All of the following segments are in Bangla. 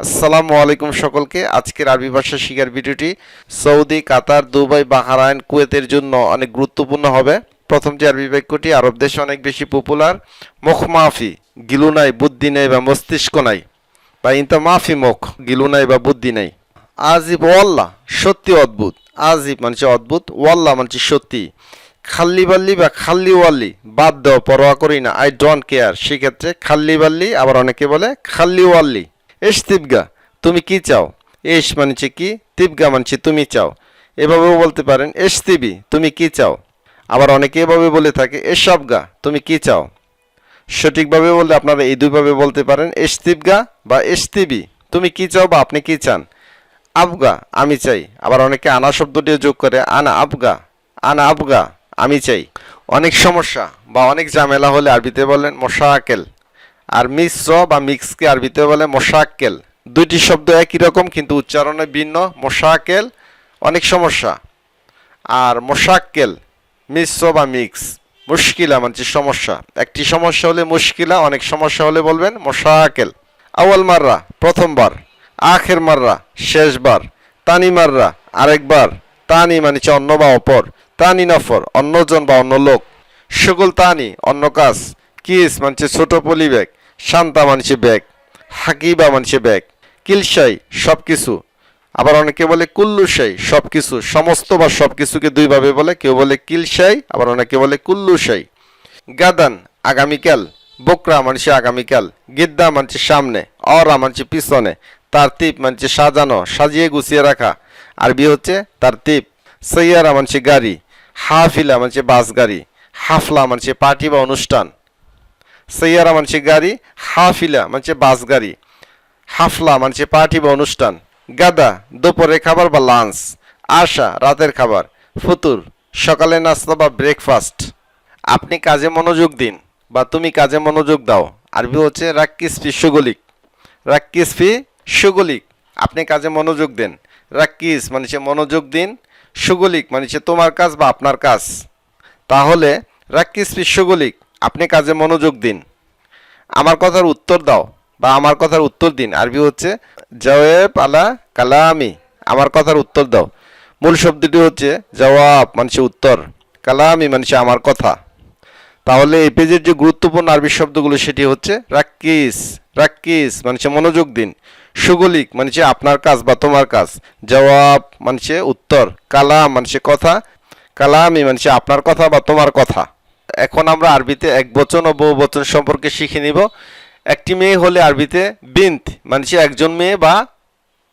আসসালামু আলাইকুম সকলকে। আজকের আরবি ভাষা শিখার ভিডিওটি সৌদি, কাতার, দুবাই, বাহারাইন, কুয়েতের জন্য অনেক গুরুত্বপূর্ণ হবে। প্রথম যে আরবি বাক্যটি, আরব দেশে অনেক বেশি পপুলার মুখ মাফি, গিলু নাই, বুদ্ধি নেই বা মস্তিষ্ক নাই, বা ইনতা মাফি মুখ, গিলু নাই বা বুদ্ধি নেই। আজিব ওয়াল্লা সত্যি অদ্ভুত। আজিব মানে অদ্ভুত ওয়াল্লা মানে সত্যি। খাল্লি বাল্লি বা খাল্লি ওয়াল্লি, বাদ দেওয়া, পরোয়া করি না আই ডোন্ট কেয়ার সেক্ষেত্রে খাল্লি বাল্লি, আবার অনেকে বলে খাল্লি ওয়াল্লি। এস তিবগা, তুমি কি চাও? এস মানছে কি? তিবগা মানছে তুমি চাও। এভাবেও বলতে পারেন, এস তিবি, তুমি কি চাও? আবার অনেকে এভাবে বলে থাকে এসবগা তুমি কি চাও? সঠিকভাবে বললে আপনারা এই দুইভাবে বলতে পারেন এসতিবগা বা এসতিবি তুমি কি চাও বা আপনি কি চান? আবগা, আমি চাই। আবার অনেকে আনা শব্দটিও যোগ করে, আনা আবগা আনা আবগা, আমি চাই। অনেক সমস্যা বা অনেক ঝামেলা হলে আরবিতে বলেন মশাকেল। আর মিশ্র বা মিক্সকে আরবিতে বলে মশাক্কেল। দুইটি শব্দ একই রকম, কিন্তু উচ্চারণে ভিন্ন। মশাকেল অনেক সমস্যা। আর মোশাক্কেল মিশ্র বা মিক্স, মুশকিলা মানে সমস্যা। একটি সমস্যা হলে মুশকিলা, অনেক সমস্যা হলে বলবেন মোশাকেল আওয়াল মাররা, প্রথমবার। আখের মাররা, শেষবার। তানি মাররা, আরেকবার। তানি মানে অন্য বা অপর। তানি নফর অন্যজন বা অন্য লোক। সকল তানি, অন্য কাজ। কিস মানছে ছোট পলি ব্যাগ শান্তা মানছে ব্যাগ, হাকিবা মানছে ব্যাগ কিলসাই সব কিছু আবার অনেকে বলে কুল্লুসাই সব কিছু সমস্ত বা সব কিছুকে দুইভাবে বলে, কেউ বলে কিলসাই আবার অনেকে বলে কুল্লুসাই গাদান আগামীকাল, বকরা মানছে আগামীকাল, গিদ্দা মানছে সামনে, অরা মানছে পিছনে তার তিপ মানছে সাজানো, সাজিয়ে গুছিয়ে রাখা। আরবি হচ্ছে তার তিপ সৈয়ারা মানছে গাড়ি, হাফিলা মানছে বাস গাড়ি, হাফলা মানছে পার্টি বা অনুষ্ঠান। সৈয়ারা মানছে গাড়ি, হাফিলা মানছে বাস গাড়ি, হাফলা মানছে পার্টি বা অনুষ্ঠান, গাদা, দুপুরের খাবার বা লাঞ্চ আশা, রাতের খাবার, ফুতুর, সকালে নাস্তা বা ব্রেকফাস্ট আপনি কাজে মনোযোগ দিন বা তুমি কাজে মনোযোগ দাও। আরবি হচ্ছে রাক্কিস ফি সুগলিক। রাক্কিস ফি সুগলিক। আপনি কাজে মনোযোগ দেন। রাক্কিস মানে মনোযোগ দিন, সুগলিক মানে তোমার কাজ বা আপনার কাজ। তাহলে রাক্কিস ফি সুগলিক। আপনি কাজে মনোযোগ দিন। আমার কথার উত্তর দাও বা আমার কথার উত্তর দিন। আরবি হচ্ছে জওয়েব আলা কালামি। আমার কথার উত্তর দাও। মূল শব্দটি হচ্ছে জবাব মানুষের উত্তর। কালামি মানুষের আমার কথা। তাহলে এই পেজের যে গুরুত্বপূর্ণ আরবি শব্দগুলো, সেটি হচ্ছে রাক্কিস। রাক্কিস মানুষের মনোযোগ দিন। সুগলিক মানুষের আপনার কাজ বা তোমার কাজ। জবাব মানুষের উত্তর। কালাম মানুষের কথা। কালামি মানুষের আপনার কথা বা তোমার কথা। এখন আমরা আরবিতে এক বচন ও বহু বচন সম্পর্কে শিখে নিব। একটি মেয়ে হলে আরবিতে বিন্ত মানে একজন মেয়ে বা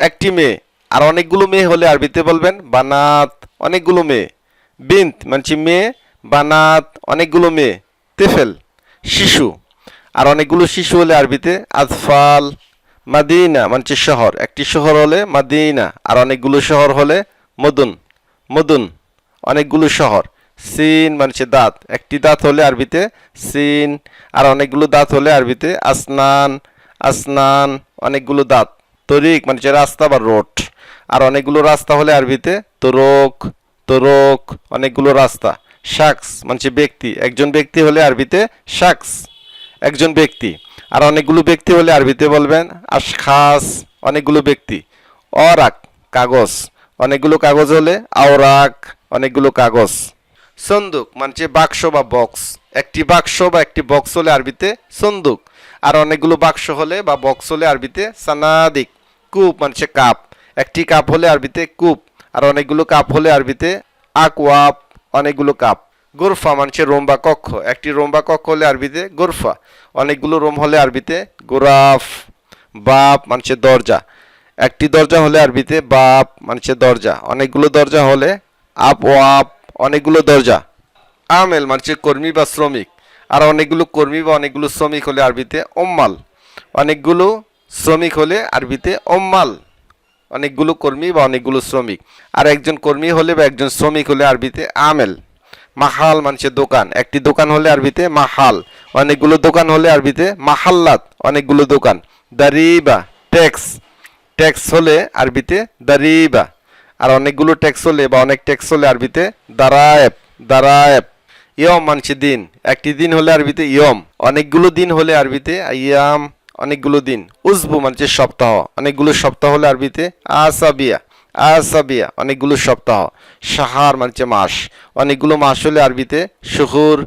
একটি মেয়ে। আর অনেকগুলো মেয়ে হলে আরবিতে বলবেন বানাত, অনেকগুলো মেয়ে। বিন্ত মানে মেয়ে, বানাত, অনেকগুলো মেয়ে। তেফেল, শিশু। আর অনেকগুলো শিশু হলে আরবিতে আজফাল, মাদিনা মানে শহর। একটি শহর হলে মাদিনা, আর অনেকগুলো শহর হলে মদুন। মদুন, অনেকগুলো শহর। সিন মানে দাঁত। একটি দাঁত হলে আরবিতে সিন, আর অনেকগুলো দাঁত হলে আরবিতে আসনান আসনান, অনেকগুলো দাঁত। তরিক মানে হচ্ছে রাস্তা বা রোড। আর অনেকগুলো রাস্তা হলে আরবিতে তোরক তোরক, অনেকগুলো রাস্তা। শাকস মানে ব্যক্তি। একজন ব্যক্তি হলে আরবিতে শাকস একজন ব্যক্তি। আর অনেকগুলো ব্যক্তি হলে আরবিতে বলবেন আশখাস অনেকগুলো ব্যক্তি। অরাক, কাগজ। অনেকগুলো কাগজ হলে আওরাক, অনেকগুলো কাগজ। সন্দুক মানে বাক্স বা বক্স একটি বাক্স বা একটি বক্স হলে আরবিতে সন্দুক, আর অনেকগুলো বাক্স হলে বা বক্স হলে আরবিতে সানাদিক, কূপ মানে কাপ। একটি কাপ হলে আরবিতে কূপ, আর অনেকগুলো কাপ হলে আরবিতে আকওয়াপ অনেকগুলো কাপ। গোরফা মানে রোম বা কক্ষ। একটি রোম বা কক্ষ হলে আরবিতে গোরফা, অনেকগুলো রোম হলে আরবিতে গোরাফ, বাপ মানে দরজা। একটি দরজা হলে আরবিতে বাপ মানে দরজা। অনেকগুলো দরজা হলে আপ ও আপ অনেকগুলো দরজা। আমেল মানে কর্মী বা শ্রমিক। আর অনেকগুলো কর্মী বা অনেকগুলো শ্রমিক হলে আরবিতে ওম্মাল। অনেকগুলো শ্রমিক হলে আরবিতে ওম্মাল। অনেকগুলো কর্মী বা অনেকগুলো শ্রমিক। আর একজন কর্মী হলে বা একজন শ্রমিক হলে আরবিতে আমেল। মাহাল মানুষের দোকান। একটি দোকান হলে আরবিতে মাহাল। অনেকগুলো দোকান হলে আরবিতে মাহাল্লাত। অনেকগুলো দোকান। দারিবা, ট্যাক্স। ট্যাক্স হলে আরবিতে দারিবা। আর অনেকগুলো ট্যাক্স হলে বা অনেক ট্যাক্স হলে আরবিতে দারায়েব দারায়েব, ইয়ম মানছে দিন। একটি দিন হলে আরবিতে ইয়ম, অনেকগুলো দিন হলে আরবিতে ইয়াম অনেকগুলো দিন। উজবু মানছে সপ্তাহ, অনেকগুলো সপ্তাহ হলে আরবিতে আসাবিয়া আসাবিয়া, অনেকগুলো সপ্তাহ। সাহার মানে মাস, অনেকগুলো মাস হলে আরবিতে শুহুর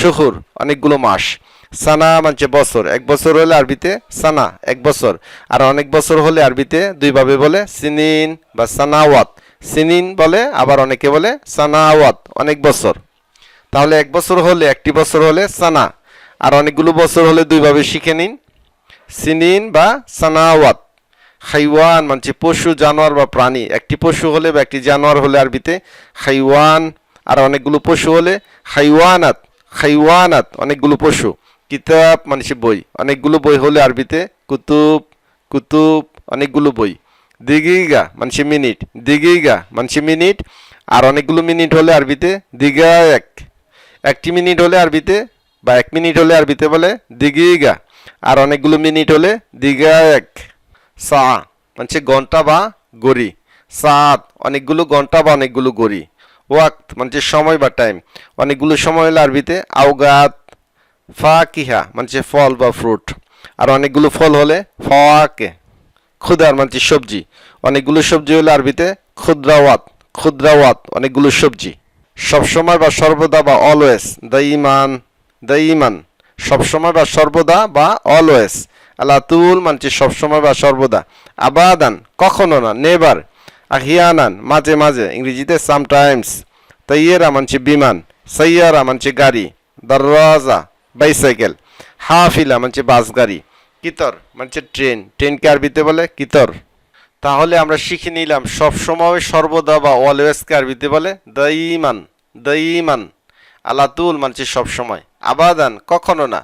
শুহুর, অনেকগুলো মাস। সানা মানছে বছর। এক বছর হলে আরবিতে সানা, এক বছর। আর অনেক বছর হলে আরবিতে দুইভাবে বলে সিনিন বা সানাওয়াত। সিনিন বলে, আবার অনেকে বলে সানাওয়াত, অনেক বছর। তাহলে এক বছর হলে, একটি বছর হলে সানা। আর অনেকগুলো বছর হলে দুইভাবে শিখে নিন। সিনিন বা সানাওয়াত। হাইওয়ান মানছে পশু, জানোয়ার বা প্রাণী। একটি পশু হলে বা একটি জানোয়ার হলে আরবিতে হাইওয়ান। আর অনেকগুলো পশু হলে হাইওয়ানাত হাইওয়ানাত অনেকগুলো পশু। কিতাব মানে বই, অনেকগুলো বই হলে আরবিতে, কুতুব কুতুব, অনেকগুলো বই। দিগিগা মানে মিনিট, দিগিগা মানে মিনিট, আর অনেকগুলো মিনিট হলে আরবিতে, দিগা এক। একটি মিনিট হলে আরবিতে, বা এক মিনিট হলে আরবিতে বলে দিগিগা, আর অনেকগুলো মিনিট হলে দিগা এক। সা মানে ঘণ্টা বা গড়ি সাত, অনেকগুলো ঘণ্টা বা অনেকগুলো গড়ি ওয়াক্ত মানে সময় বা টাইম অনেকগুলো সময় হলে আরবিতে, আওগাত ফা কিহা মানে ফল বা ফ্রুট আর অনেকগুলো ফল হলে ফাকে খুদার মানে সবজি। অনেকগুলো সবজি হলে আরবিতে ক্ষুদ্রাওয়াত ক্ষুদ্রাওয়াত, অনেকগুলো সবজি। সবসময় বা সর্বদা বা অলওয়েজ দাইমান দাইমান সবসময় বা সর্বদা বা অলওয়েজ আলাতুল মানছি সবসময় বা সর্বদা। আবাদান, কখনো না নেবার আহিয়ানান, মাঝে মাঝে, ইংরেজিতে সামটাইমস তাইয়েরা মানছি বিমান। সাইয়ারা মানছি গাড়ি। দরওয়াজা বাইসাইকেল হাফিলা, মানছি বাস গাড়ি। কিতর, মানছে ট্রেন ট্রেনকে আরবিতে বলে? কিতর। তাহলে আমরা শিখে নিলাম সবসময় সর্বদা বা অলওয়েজকে আরবিতে বলে? দইমান দইমান আলাতুল মানছে সবসময় আবাদান, কখনো না।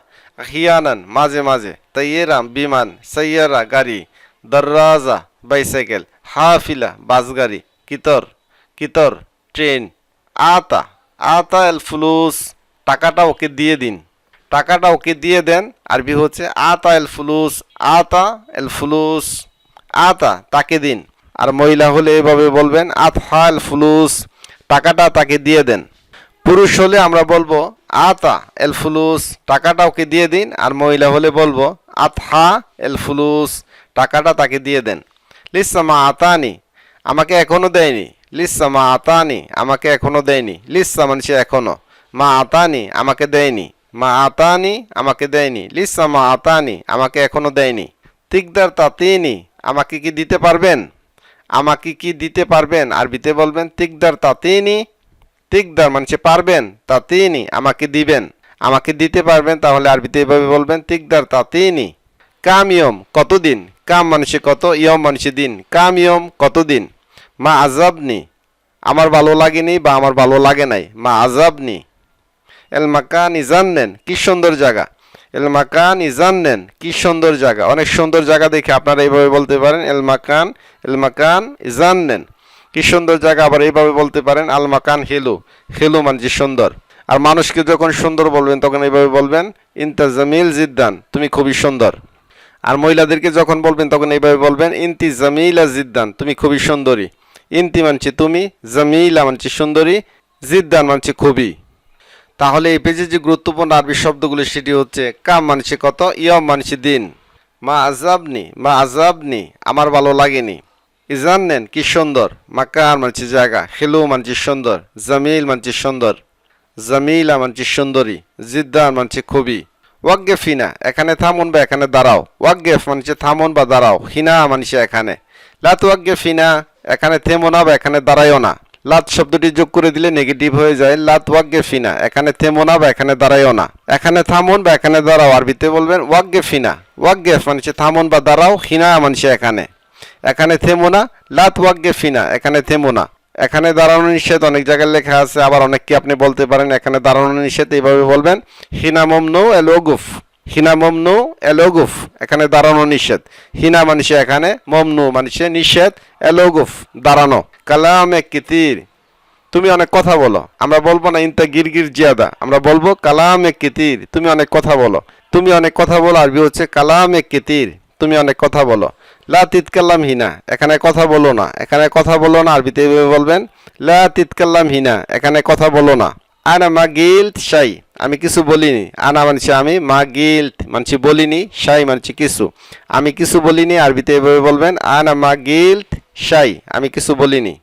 হিয়ানান, মাঝে মাঝে। তাইয়েরাম, বিমান। সাইয়ারা, গাড়ি। দররাজা বাইসাইকেল হাফিলা, বাস গাড়ি। কিতর। কিতর ট্রেন আতা। আতা এল ফুলুস টাকাটা ওকে দিয়ে দিন। টাকাটা ওকে দিয়ে দেন। আরবি হচ্ছে আতা এল ফুলুস, আতা এল ফুলুস, আতা তাকে দিন। আর মহিলা হলে এভাবে বলবেন, আতহা এল ফুলুস, টাকাটা তাকে দিয়ে দেন। পুরুষ হলে আমরা বলব, আতা এল ফুলুস, টাকাটা ওকে দিয়ে দিন। আর মহিলা হলে বলব, আতহা এল ফুলুস, টাকাটা তাকে দিয়ে দেন। লিসামা আতানি, আমাকে এখনও দেয়নি। লিসামা আতানি, আমাকে এখনও দেয়নি। লিসা মানে এখনও। মা আতানি, আমাকে দেয়নি। মা আতানি আমাকে দেয়নি। লিসা মা আতানি আমাকে এখনও দেয়নি। তিকদার তাতিনি আমাকে কি দিতে পারবেন? আমাকে কি দিতে পারবেন? আরবিতে বলবেন, তিকদার তাতিনি। তিকদার মানে পারবেন, তাতিনি আমাকে দিবেন। আমাকে দিতে পারবেন, তাহলে আরবিতে এভাবে বলবেন, তিকদার তাতিনি। কাম ইয়ম কতদিন? কাম মানুষে কত, ইয়ম মানুষে দিন। কাম ইয়ম কতদিন? মা আজাবনি আমার ভালো লাগেনি বা আমার ভালো লাগে নাই। মা আজাবনি এল মাকান ইজান্নেন কি সুন্দর জায়গা। এল মাকান ইজান্নেন কি সুন্দর জায়গা। অনেক সুন্দর জায়গা দেখে আপনারা এইভাবে বলতে পারেন, এল মাকান এল মাকান ইজান্নেন কি সুন্দর জায়গা আবার এইভাবে বলতে পারেন, আল মাকান হেলু। হেলু মানে সুন্দর। আর মানুষকে যখন সুন্দর বলবেন, তখন এইভাবে বলবেন, ইন্তা জামিল জিদ্দান, তুমি খুবই সুন্দর। আর মহিলাদেরকে যখন বলবেন, তখন এইভাবে বলবেন, ইন্তি জামিলা জিদ্দান, তুমি খুবই সুন্দরী। ইন্তি মানছি তুমি, জামিলা মানছি সুন্দরী, জিদ্দান মানছি খুবই। তাহলে এই পেজে যে গুরুত্বপূর্ণ আরবি শব্দগুলি, সেটি হচ্ছে কাম মানছি কত ইয়ম মানছি দিন। মা আজাবনি মা আজাবনি আমার ভালো লাগেনি। ইজান নেন, কি সুন্দর। মাকান মানছি জায়গা, খেলু মানছি সুন্দর, জামিল মানছি সুন্দর, জামিলা মানছি সুন্দরী, জিদ্দান মানছি খুবই। ওয়াগ্গে ফিনা এখানে থামুন বা এখানে দাঁড়াও। ওয়াগ্গেফ মানছে থামুন বা দাঁড়াও, হিনা মানছে এখানে। লাত ফিনা এখানে থেমো না বা এখানে দাঁড়াইও না। লাত শব্দটি যোগ করে দিলে নেগেটিভ হয়ে যায়। লাত ওয়াগ্গে ফিনা। এখানে থেমো না বা এখানে দাঁড়াইও না। এখানে থামুন বা এখানে দাঁড়াও। আরবিতে বলবেন ওয়াগ্গে ফিনা। ওয়াগ্গেফ মানছে থামুন বা দাঁড়াও হিনা মানছে এখানে। এখানে থেমো না, লাত ওয়াগ্গে ফিনা। এখানে থেমো না। এখানে দাঁড়ানো নিষেধ, অনেক জায়গায় লেখা আছে, আবার অনেককে আপনি বলতে পারেন, এখানে দাঁড়ানো নিষেধ, এইভাবে বলবেন, হিনা মমনু এলোগুফ। হিনা মমনু, এলোগুফ, এখানে দাঁড়ানো নিষেধ। হিনা মানুষে এখানে, মমনু মানুষে নিষেধ, এলোগুফ, দাঁড়ানো। কালামে কিতির, তুমি অনেক কথা বলো। আমরা বলব না ইনতা গিরগির জিয়াদা, আমরা বলব কালামে কিতির, তুমি অনেক কথা বলো। তুমি অনেক কথা বলো, আরবি হচ্ছে কালামে কিতির, তুমি অনেক কথা বলো। লা তিতকাল্লাম হিনা, এখানে কথা বলো না। এখানে কথা বলো না, আরবিতে এভাবে বলবেন। লা তিতকাল্লাম হিনা, এখানে কথা বলো না। আনা মা গিল শাই আমি কিছু বলিনি। আনা মানছি আমি, মা গিল্ট মানছি বলিনি সাই মানছি কিছু। আমি কিছু বলিনি, আরবিতে এভাবে বলবেন, আনা মা গিল্ট সাই আমি কিছু বলিনি।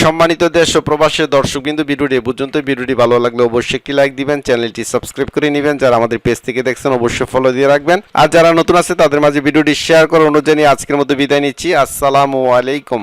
সম্মানিত দেশ ও প্রবাসী দর্শক বিন্দু ভিডিওটি পর্যন্ত, ভিডিওটি ভালো লাগলে অবশ্যই একটি লাইক দিবেন, চ্যানেলটি সাবস্ক্রাইব করে নেবেন, যারা আমাদের পেজ থেকে দেখছেন অবশ্যই ফলো দিয়ে রাখবেন। আর যারা নতুন আছে, তাদের মাঝে ভিডিওটি শেয়ার করে অনুযায়ী আজকের মতো বিদায় নিচ্ছি। আসসালামু আলাইকুম।